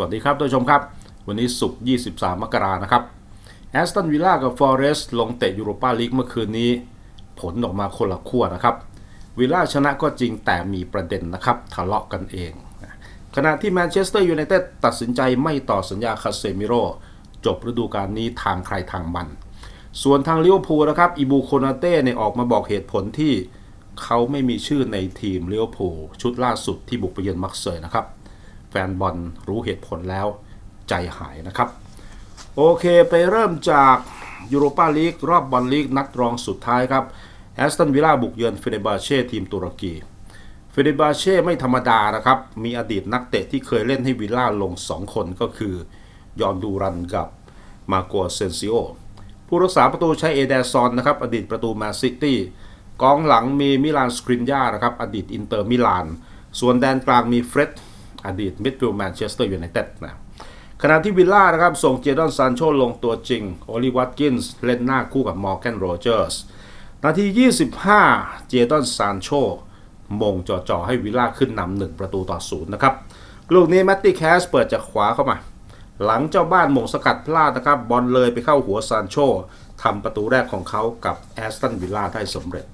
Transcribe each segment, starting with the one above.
วัสดีครับท่านผู้ชมครับ วันนี้ศุกร์23 มกรานะครับแอสตันวิลล่ากับฟอเรสต์ลงเตะยูโรปาลีกเมื่อคืนนี้ ผลออกมาคนละขั้วนะครับวิลล่าชนะก็จริงแต่มีประเด็นนะครับ ทะเลาะกันเอง ขณะที่แมนเชสเตอร์ยูไนเต็ดตัดสินใจไม่ต่อสัญญาคาเซมิโรจบฤดูกาลนี้ทางใครทางมัน ส่วนทางลิเวอร์พูลนะครับอิบูโคนาเต้เนี่ยออกมาบอกเหตุผลที่เขาไม่มีชื่อในทีมลิเวอร์พูลชุดล่าสุดที่บุกไปเยือนมักเซยนะครับ แฟนบอลรู้เหตุผลแล้วใจหายนะครับ โอเคไปเริ่มจากยูโรปาลีกรอบบอลลีกนัดรองสุดท้ายครับแอสตันวิลล่าบุกเยือนเฟเนบาเช่ทีมตุรกีเฟเนบาเช่ไม่ธรรมดานะครับ มีอดีตนักเตะที่เคยเล่นให้วิลล่าลง 2 คนก็คือยอนดูรันกับมาโกเซนซิโอผู้รักษาประตูใช้เอเดซอนนะครับ อดีตประตูแมนซิตี้กองหลังมีมิลานสครินยานะครับ อดีตอินเตอร์มิลาน ส่วนแดนกลางมีเฟร็ด อดีตมิดฟิลด์แมนเชสเตอร์ยูไนเต็ดนะขณะที่วิลล่านะครับ ส่งเจดอนซานโชลงตัวจริง โอลิวัตกินส์เล่นหน้าคู่กับมอร์แกนโรเจอร์สนาที 25 เจดอนซานโชมงจ่อๆให้วิลล่าขึ้นนำหนึ่งประตูต่อศูนย์นะครับ ลูกนี้แมตตี้แคสเปิดจากขวาเข้ามา หลังเจ้าบ้านมงสกัดพลาดนะครับบอลเลยไปเข้าหัวซานโชทำประตูแรกของเขากับแอสตันวิลล่าได้สำเร็จ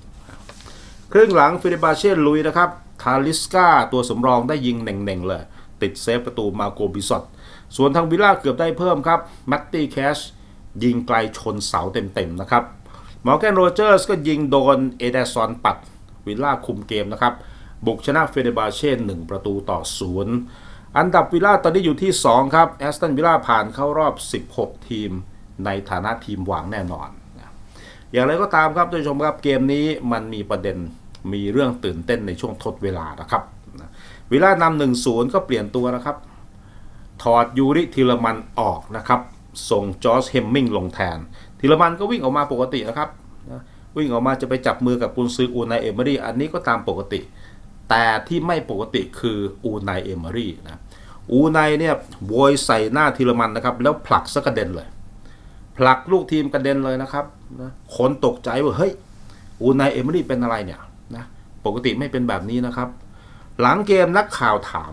ครึ่งหลังฟิลิปบาเช่ลุยนะครับ ทาลิสกาตัวสำรองได้ยิงเน่งๆเลย ติดเซฟประตูมาโกบิซอตส่วนทางวิลล่าเกือบได้เพิ่มครับแมตตี้แคชยิงไกลชนเสาเต็มๆนะครับมอร์แกนโรเจอร์สก็ยิงโดนเอเดซอนปัดวิลล่าคุมเกมนะครับ บุกชนะเฟเดบาเช่หนึ่งประตูต่อศูนย์อันดับวิลล่าตอนนี้อยู่ที่ 2 ครับแอสตันวิลล่าผ่านเข้ารอบ 16 ทีม ในฐานะทีมหวังแน่นอน อย่างไรก็ตามครับท่านผู้ชมครับเกมนี้มันมีประเด็น มีเรื่องตื่นเต้นในช่วงทดเวลานะครับวิลานำหนึ่งศูนย์ก็เปลี่ยนตัวนะครับ ถอดยูริทิลมันออกนะครับ ส่งจอร์จเฮมมิงลงแทน ทิลมันก็วิ่งออกมาปกตินะครับ วิ่งออกมาจะไปจับมือกับกุนซืออูนายเอเมอรี่ อันนี้ก็ตามปกติ แต่ที่ไม่ปกติคืออูนายเอเมอรี่นะอูนายเนี่ยโวยใส่หน้าทิลมันนะครับ แล้วผลักสะกระเด็นเลย ผลักลูกทีมกระเด็นเลยนะครับนะคนตกใจว่าเฮ้ยอูนายเอเมอรี่เป็นอะไรเนี่ย ปกติไม่เป็นแบบนี้นะครับ หลังเกมนักข่าวถาม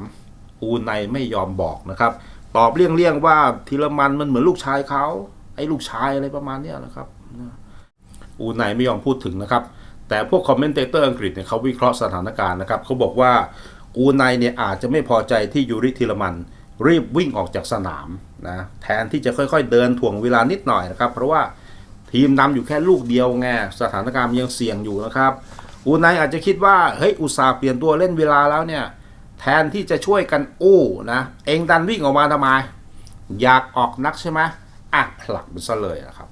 อูไนไม่ยอมบอกนะครับ ตอบเลี่ยงๆว่าทีละมันมันเหมือนลูกชายเขาไอ้ลูกชายอะไรประมาณนี้นะครับอูไนไม่ยอมพูดถึงนะครับ แต่พวกคอมเมนเตเตอร์อังกฤษเนี่ยเขาวิเคราะห์สถานการณ์นะครับเขาบอกว่าอูไนเนี่ยอาจจะไม่พอใจที่ยูริทีละมันรีบวิ่งออกจากสนามนะแทนที่จะค่อยๆเดินถ่วงเวลานิดหน่อยนะครับ เพราะว่าทีมนำอยู่แค่ลูกเดียวไงสถานการณ์ยังเสี่ยงอยู่นะครับ อูไนอาจจะคิดว่าเฮ้ยอุตส่าห์เปลี่ยนตัวเล่นเวลาแล้วเนี่ยแทนที่จะช่วยกันอู้นะเองดันวิ่งออกมาทำไม อยากออกนักใช่ไหมอะผลักมันซะเลยนะครับ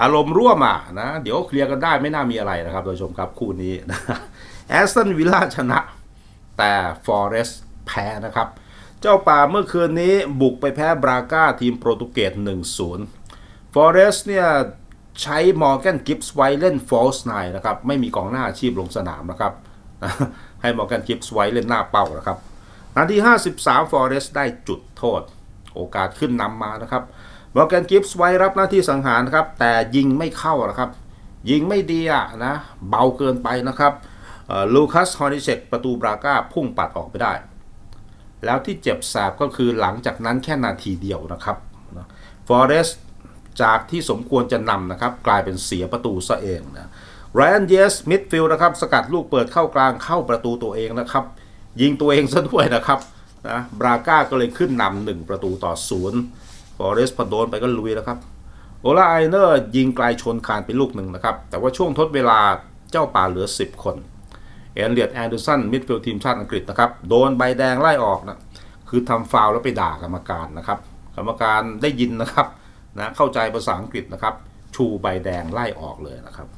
อารมณ์ร่วมอะนะเดี๋ยวเคลียร์กันได้ไม่น่ามีอะไรนะครับท่านผู้ชมครับคู่นี้นะแอสตันวิลล่าชนะ แต่ฟอเรสแพ้นะครับ เจ้าป่าเมื่อคืนนี้บุกไปแพ้บราก้าทีมโปรตุเกส1-0ฟอเรสเนี่ย ใช้มอร์แกนกิฟส์ไว้เล่นฟอลส์ไนนะครับ ไม่มีกองหน้าอาชีพลงสนามนะครับ ให้มอร์แกนกิฟส์ไว้เล่นหน้าเป้านะครับ นาที 53ฟอเรสต์ได้จุดโทษ โอกาสขึ้นนำมานะครับมอร์แกนกิฟส์ไว้รับหน้าที่สังหารนะครับ แต่ยิงไม่เข้านะครับ ยิงไม่ดีอะนะ เบาเกินไปนะครับลูคัสฮอนิเชกประตูบราก้าพุ่งปัดออกไปได้ แล้วที่เจ็บแสบก็คือหลังจากนั้นแค่นาทีเดียวนะครับฟอเรสต์ จากที่สมควรจะนำนะครับ กลายเป็นเสียประตูซะเองนะไรอันเยสมิดฟิลด์นะครับ สกัดลูกเปิดเข้ากลางเข้าประตูตัวเองนะครับ ยิงตัวเองซะด้วยนะครับนะบราก้าก็เลยขึ้นนำหนึ่งประตูต่อศูนย์ฟอเรสต์พอโดนไปก็ลุยแล้วครับโอลาไอเนอร์ยิงไกลชนคานไปลูกหนึ่งนะครับ แต่ว่าช่วงทดเวลาเจ้าป่าเหลือ 10 คนเอเลียดแอนเดอร์สันมิดฟิลด์ทีมชาติอังกฤษนะครับ โดนใบแดงไล่ออกนะคือทำฟาวล์แล้วไปด่ากรรมการนะครับ กรรมการได้ยินนะครับ นะเข้าใจภาษาอังกฤษนะครับชูใบแดงไล่ออกเลยนะครับ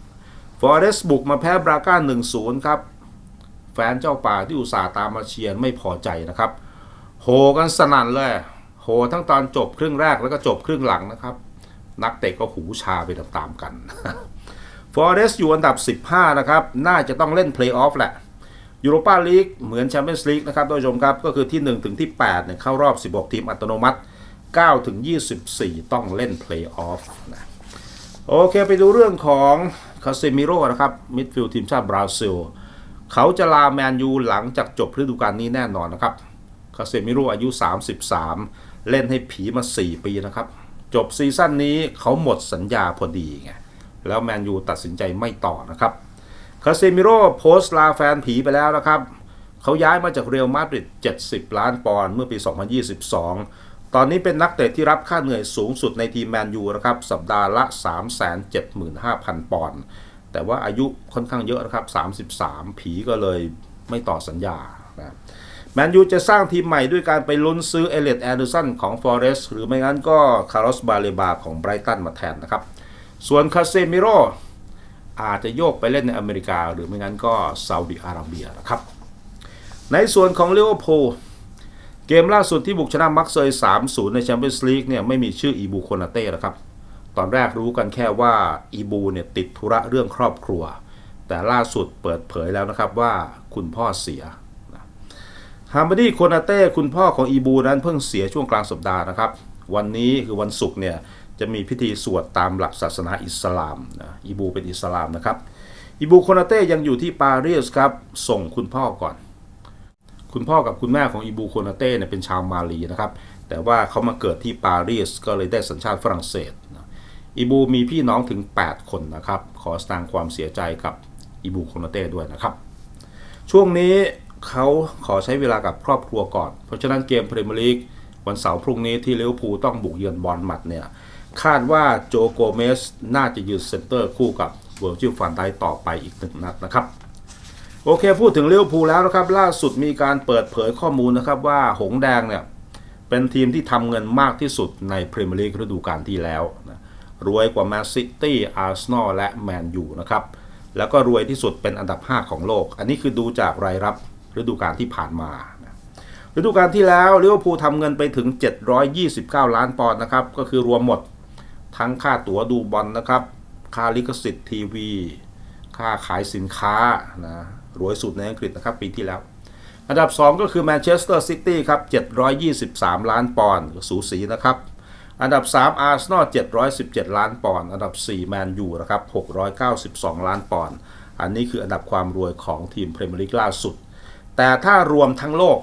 ฟอเรสบุกมาแพ้บราก้า1-0 ครับ แฟนเจ้าป่าที่อุตส่าห์ตามมาเชียร์ไม่พอใจนะครับ โหกันสนั่นเลย โหทั้งตอนจบครึ่งแรกแล้วก็จบครึ่งหลังนะครับ นักเตะก็หูชาไปตามๆกันฟอเรสอยู่อันดับ 15 นะครับ น่าจะต้องเล่นเพลย์ออฟแหละยูโรปาลีกเหมือนแชมเปี้ยนส์ลีกนะครับท่านผู้ชมครับ ก็คือที่ 1 ถึงที่8เนี่ยเข้ารอบ 16 ทีมอัตโนมัติ 9 ถึง 24 ต้องเล่นเพลย์ออฟนะโอเคไปดูเรื่องของคาเซมิโร่นะครับมิดฟิลด์ทีมชาติบราซิล เขาจะลาแมนยูหลังจากจบฤดูกาลนี้แน่นอนนะครับคาเซมิโร่อายุ 33 เล่นให้ผีมา 4 ปีนะครับ จบซีซั่นนี้เขาหมดสัญญาพอดีไงแล้วแมนยูตัดสินใจไม่ต่อนะครับคาเซมิโร่โพสต์ลาแฟนผีไปแล้วนะครับ เขาย้ายมาจากเรอัลมาดริด70 ล้านปอนด์เมื่อปี 2022 ตอนนี้เป็นนักเตะที่รับค่าเหนื่อยสูงสุดในทีมแมนยูนะครับ สัปดาห์ละ 375,000 ปอนด์ แต่ว่าอายุค่อนข้างเยอะนะครับ 33 ผีก็เลยไม่ต่อสัญญานะแมนยูจะสร้างทีมใหม่ด้วยการไปลุ้นซื้อเอเลตแอนเดอร์สันของฟอเรสหรือไม่งั้นก็คาร์ลสบาเลบาของไบรตันมาแทนนะครับ ส่วนคาเซมิโรอาจจะโยกไปเล่นในอเมริกา หรือไม่งั้นก็ซาอุดิอาระเบียนะครับ ในส่วนของลิเวอร์พูล เกมล่าสุดที่บุกชนะมักเซย3-0 ในแชมเปี้ยนส์ลีกเนี่ยไม่มีชื่ออีบูโคนาเต้นะครับ ตอนแรกรู้กันแค่ว่าอีบูเนี่ยติดธุระเรื่องครอบครัว แต่ล่าสุดเปิดเผยแล้วนะครับว่าคุณพ่อเสียฮาร์มดี้โคนาเต้คุณพ่อของอีบูนั้นเพิ่งเสียช่วงกลางสัปดาห์นะครับ วันนี้คือวันศุกร์เนี่ยจะมีพิธีสวดตามหลักศาสนาอิสลามนะอีบูเป็นอิสลามนะครับอีบูโคนาเต้ยังอยู่ที่ปารีสครับ ส่งคุณพ่อก่อน คุณพ่อกับคุณแม่ของอีบูโคนาเต้เนี่ยเป็นชาวมาลีนะครับ แต่ว่าเขามาเกิดที่ปารีสก็เลยได้สัญชาติฝรั่งเศสนะอีบูมีพี่น้องถึง 8 คนนะครับ ขอแสดงความเสียใจกับอีบูโคนาเต้ด้วยนะครับ ช่วงนี้เขาขอใช้เวลากับครอบครัวก่อน เพราะฉะนั้นเกมพรีเมียร์ลีกวันเสาร์พรุ่งนี้ที่ลิเวอร์พูลต้องบุกเยือนบอลมัดเนี่ยคาดว่าโจโกเมสน่าจะยืนเซนเตอร์คู่กับเวอร์จิลฟันได้ต่อไปอีกหนึ่งนัดนะครับ โอเคพูดถึงเลิเวอร์พูแล้วนะครับ ล่าสุดมีการเปิดเผยข้อมูลนะครับว่าหงแดงเนี่ยเป็นทีมที่ทำเงินมากที่สุดในพรีเมียร์ลีกฤดูกาลที่แล้วนะรวยกว่าแมนซิตี้อาร์เซนอลและแมนยูนะครับแล้วก็รวยที่สุดเป็นอันดับ 5 ของโลก อันนี้คือดูจากรายรับฤดูกาลที่ผ่านมาฤดูกาลที่แล้วลิเวอร์พูลทำเงินไปถึง 729 ล้านปอนด์นะครับก็คือรวมหมดทั้งค่าตั๋วดูบอลนะครับ ค่าลิขสิทธิ์ทีวี ค่าขายสินค้านะ รวยสุดในอังกฤษนะครับปีที่แล้ว อันดับ 2 ก็คือแมนเชสเตอร์ซิตี้ครับ 723 ล้านปอนด์สูสีนะครับ อันดับ 3 อาร์เซนอล 717 ล้านปอนด์ อันดับ 4 แมนยูนะครับ 692 ล้านปอนด์ อันนี้คืออันดับความรวยของทีมพรีเมียร์ลีกล่าสุด แต่ถ้ารวมทั้งโลก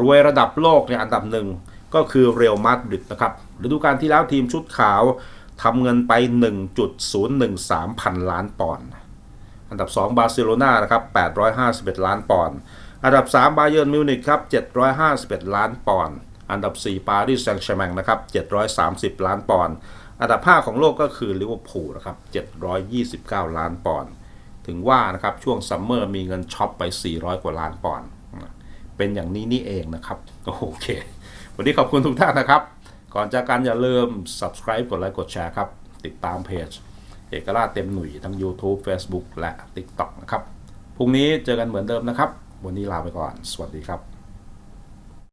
รวยระดับโลกเนี่ยอันดับหนึ่งก็คือเรอัลมาดริดนะครับ ฤดูกาลที่แล้วทีมชุดขาวทำเงินไป 1.013 พันล้านปอนด์ อันดับ 2 บาร์เซโลนานะครับ851 ล้านปอนด์อันดับ 3 บาเยิร์นมิวนิกครับ751 ล้านปอนด์อันดับ 4 ปารีสแซงต์แชร์แมงนะครับ730 ล้านปอนด์อันดับ 5 ของโลกก็คือลิเวอร์พูลนะครับ729 ล้านปอนด์ถึงว่านะครับช่วงซัมเมอร์มีเงินช็อปไป 400 กว่าล้านปอนด์เป็นอย่างนี้นี่เองนะครับโอเค วันนี้ขอบคุณทุกท่านนะครับ ก่อนจากกันอย่าลืม subscribe กดไลค์กดแชร์ครับ ติดตามเพจ เอกราชเต็มหนุ่ยทั้ง YouTube Facebook และ TikTok นะครับ พรุ่งนี้เจอกันเหมือนเดิมนะครับ วันนี้ลาไปก่อน สวัสดีครับ